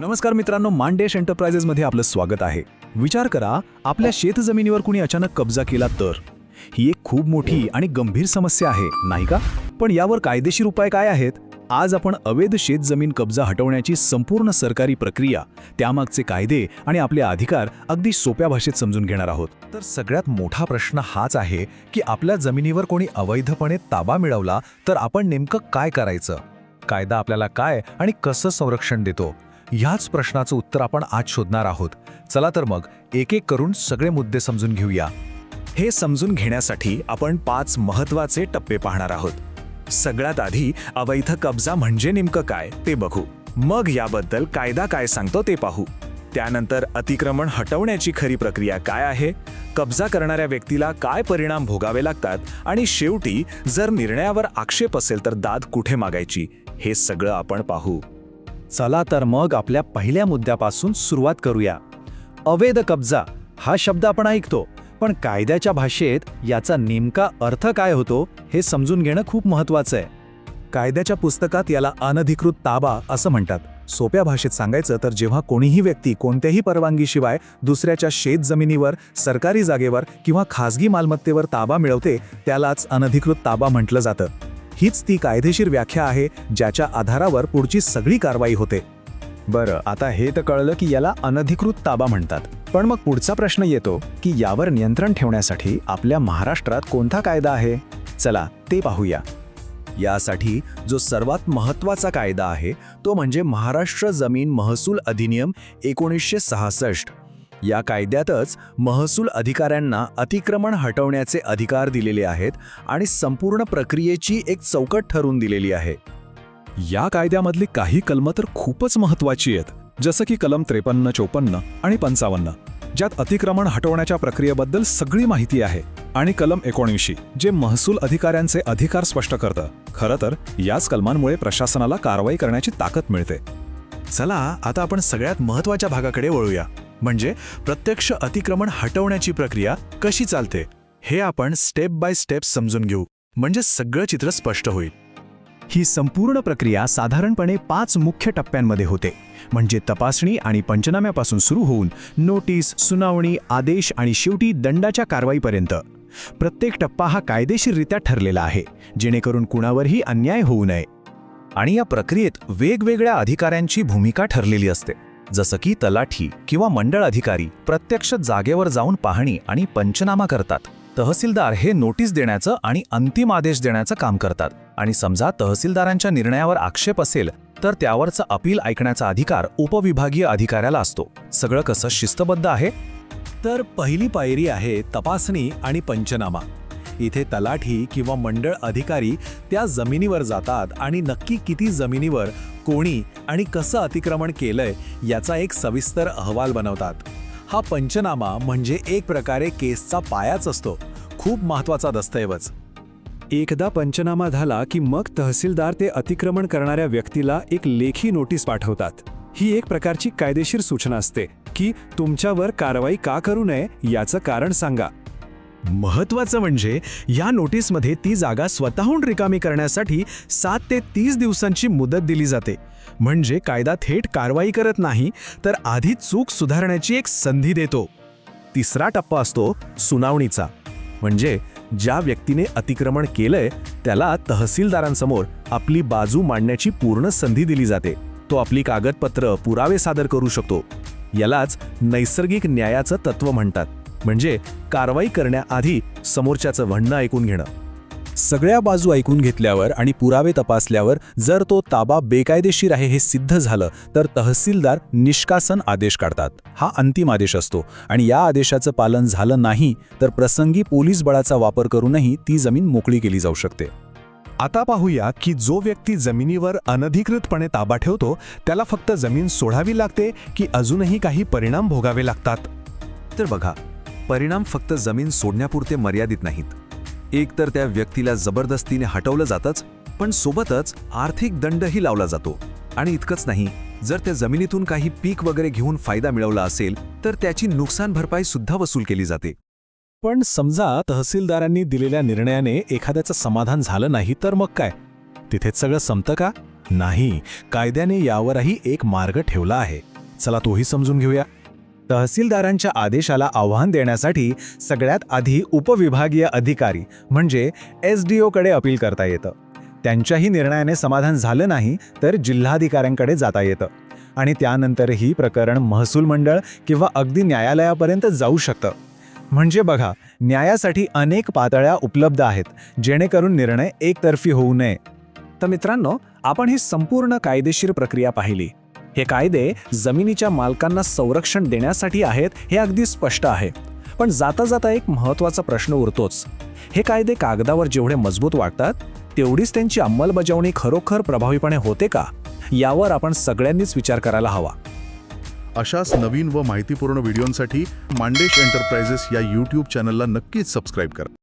नमस्कार मित्रांनो मांडेश एंटरप्राइजेसमध्ये आपलं स्वागत आहे. विचार करा आपल्या शेतजमिनीवर कुणी अचानक कब्जा केला तर? ही एक खूप मोठी आणि गंभीर समस्या आहे नाही का? पण यावर कायदेशीर उपाय काय आहेत? आज आपण अवैध शेतजमीन कब्जा हटवण्याची संपूर्ण सरकारी प्रक्रिया त्यामागचे कायदे आणि आपले अधिकार अगदी सोप्या भाषेत समजून घेणार आहोत. तर सगळ्यात मोठा प्रश्न हाच आहे की आपल्या जमिनीवर कोणी अवैधपणे ताबा मिळवला तर आपण नेमकं काय करायचं? कायदा आपल्याला काय आणि कसं संरक्षण देतो? ह्याच प्रश्नाचं उत्तर आपण आज शोधणार आहोत. चला तर मग एक एक करून सगळे मुद्दे समजून घेऊया. हे समजून घेण्यासाठी आपण पाच महत्त्वाचे टप्पे पाहणार आहोत. सगळ्यात आधी अवैध कब्जा म्हणजे नेमकं काय ते बघू. मग याबद्दल कायदा काय सांगतो ते पाहू. त्यानंतर अतिक्रमण हटवण्याची खरी प्रक्रिया काय आहे? कब्जा करणाऱ्या व्यक्तीला काय परिणाम भोगावे लागतात? आणि शेवटी जर निर्णयावर आक्षेप असेल तर दाद कुठे मागायची? हे सगळं आपण पाहू. चला तर मग आपल्या पहिल्या मुद्द्यापासून सुरुवात करूया. अवैध कब्जा हा शब्द आपण ऐकतो पण कायद्याच्या भाषेत याचा नेमका अर्थ काय होतो हे समजून घेणं खूप महत्वाचं आहे. कायद्याच्या पुस्तकात याला अनधिकृत ताबा असं म्हणतात. सोप्या भाषेत सांगायचं तर जेव्हा कोणीही व्यक्ती कोणत्याही परवानगीशिवाय दुसऱ्याच्या शेत जमिनीवर सरकारी जागेवर किंवा खासगी मालमत्तेवर ताबा मिळवते त्यालाच अनधिकृत ताबा म्हटलं जातं. हीच ती कायदेशीर व्याख्या आहे ज्याच्या आधारावर पुढची सगळी कारवाई होते. बरं आता हे तर कळलं की याला अनधिकृत ताबा म्हणतात. पण मग पुढचा प्रश्न येतो की यावर नियंत्रण ठेवण्यासाठी आपल्या महाराष्ट्रात कोणता कायदा आहे? चला ते पाहूया. यासाठी जो सर्वात महत्त्वाचा कायदा आहे तो म्हणजे महाराष्ट्र जमीन महसूल अधिनियम एकोणीसशे सहासष्ट. या कायद्यातच महसूल अधिकाऱ्यांना अतिक्रमण हटवण्याचे अधिकार दिलेले आहेत आणि संपूर्ण प्रक्रियेची एक चौकट ठरवून दिलेली आहे. या कायद्यामधली काही कलमं तर खूपच महत्वाची आहेत जसं की कलम त्रेपन्न चोपन्न आणि पंचावन्न ज्यात अतिक्रमण हटवण्याच्या प्रक्रियेबद्दल सगळी माहिती आहे आणि कलम एकोणऐंशी जे महसूल अधिकाऱ्यांचे अधिकार स्पष्ट करतं खरं तर याच कलमांमुळे प्रशासनाला कारवाई करण्याची ताकद मिळते. चला आता आपण सगळ्यात महत्त्वाच्या भागाकडे वळूया. म्हणजे प्रत्यक्ष अतिक्रमण हटवण्याची प्रक्रिया कशी चालते हे आपण स्टेप बाय स्टेप समजून घेऊ. म्हणजे सगळं चित्र स्पष्ट होईल. ही संपूर्ण प्रक्रिया साधारणपणे पाच मुख्य टप्प्यांमध्ये होते. म्हणजे तपासणी आणि पंचनाम्यापासून सुरू होऊन नोटीस सुनावणी आदेश आणि शेवटी दंडाच्या कारवाईपर्यंत. प्रत्येक टप्पा हा कायदेशीररित्या ठरलेला आहे जेणेकरून कुणावरही अन्याय होऊ नये. आणि या प्रक्रियेत वेगवेगळ्या अधिकाऱ्यांची भूमिका ठरलेली असते. जसं की तलाठी किंवा मंडळ अधिकारी प्रत्यक्ष जागेवर जाऊन पाहणी आणि पंचनामा करतात. तहसीलदार हे नोटीस देण्याचं आणि अंतिम आदेश देण्याचं काम करतात. आणि समजा तहसीलदारांच्या निर्णयावर आक्षेप असेल तर त्यावरचं अपील ऐकण्याचा अधिकार उपविभागीय अधिकाऱ्याला असतो. सगळं कसं शिस्तबद्ध आहे? तर पहिली पायरी आहे तपासणी आणि पंचनामा. इथे तलाठी किंवा मंडळ अधिकारी त्या जमिनीवर जातात आणि नक्की किती जमिनीवर कोणी आणि कसं अतिक्रमण केलंय याचा एक सविस्तर अहवाल बनवतात. हा पंचनामा म्हणजे एक प्रकारे केसचा पायाच असतो. खूप महत्त्वाचा दस्तऐवज. एकदा पंचनामा झाला की मग तहसीलदार ते अतिक्रमण करणाऱ्या व्यक्तीला एक लेखी नोटीस पाठवतात. ही एक प्रकारची कायदेशीर सूचना असते की तुमच्यावर कारवाई का करू नये याचं कारण सांगा. महत्वाचं म्हणजे या नोटीसमध्ये ती जागा स्वतःहून रिकामी करण्यासाठी सात ते तीस दिवसांची मुदत दिली जाते. म्हणजे कायदा थेट कारवाई करत नाही तर आधी चूक सुधारण्याची एक संधी देतो. तिसरा टप्पा असतो सुनावणीचा. म्हणजे ज्या व्यक्तीने अतिक्रमण केलंय त्याला तहसीलदारांसमोर आपली बाजू मांडण्याची पूर्ण संधी दिली जाते. तो आपली कागदपत्र पुरावे सादर करू शकतो. यालाच नैसर्गिक न्यायाचं तत्व म्हणतात. म्हणजे कारवाई करण्याआधी समोरच्याचं म्हणणं ऐकून घेणं. सगळ्या बाजू ऐकून घेतल्यावर आणि पुरावे तपासल्यावर जर तो ताबा बेकायदेशीर आहे हे सिद्ध झालं तर तहसीलदार निष्कासन आदेश काढतात. हा अंतिम आदेश असतो. आणि या आदेशाचं पालन झालं नाही तर प्रसंगी पोलीस बळाचा वापर करूनही ती जमीन मोकळी केली जाऊ शकते. आता पाहूया की जो व्यक्ती जमिनीवर अनधिकृतपणे ताबा ठेवतो त्याला फक्त जमीन सोडावी लागते की अजूनही काही परिणाम भोगावे लागतात? तर बघा परिणाम फक्त जमीन सोडण्यापुरते मर्यादित नाहीत. एकतर त्या व्यक्तीला जबरदस्तीने हटवलं जातंच पण सोबतच आर्थिक दंडही लावला जातो. आणि इतकंच नाही जर त्या जमिनीतून काही पीक वगैरे घेऊन फायदा मिळवला असेल तर त्याची नुकसान भरपाई सुद्धा वसूल केली जाते. पण समजा तहसीलदारांनी दिलेल्या निर्णयाने एखाद्याचं समाधान झालं नाही तर मग काय? तिथेच सगळं संपतं का? नाही कायद्याने यावरही एक मार्ग ठेवला आहे. चला तोही समजून घेऊया. तहसीलदारांच्या आदेशाला आव्हान देण्यासाठी सगळ्यात आधी उपविभागीय अधिकारी म्हणजे एस डी ओकडे अपील करता येतं. त्यांच्याही निर्णयाने समाधान झालं नाही तर जिल्हाधिकाऱ्यांकडे जाता येतं. आणि त्यानंतरही प्रकरण महसूल मंडळ किंवा अगदी न्यायालयापर्यंत जाऊ शकतं. म्हणजे बघा न्यायासाठी अनेक पातळ्या उपलब्ध आहेत जेणेकरून निर्णय एकतर्फी होऊ नये. तर मित्रांनो आपण ही संपूर्ण कायदेशीर प्रक्रिया पाहिली. हे कायदे जमिनीच्या मालकांना संरक्षण देण्यासाठी आहेत हे अगदी स्पष्ट आहे. पण जाता जाता एक महत्त्वाचा प्रश्न उरतोच. हे कायदे कागदावर जेवढे मजबूत वाटतात तेवढीच त्यांची अंमलबजावणी खरोखर प्रभावीपणे होते का? यावर आपण सगळ्यांनीच विचार करायला हवा. अशाच नवीन व माहितीपूर्ण व्हिडिओंसाठी मांडेश एंटरप्राइजेस या यूट्यूब चॅनलला नक्कीच सबस्क्राईब करा.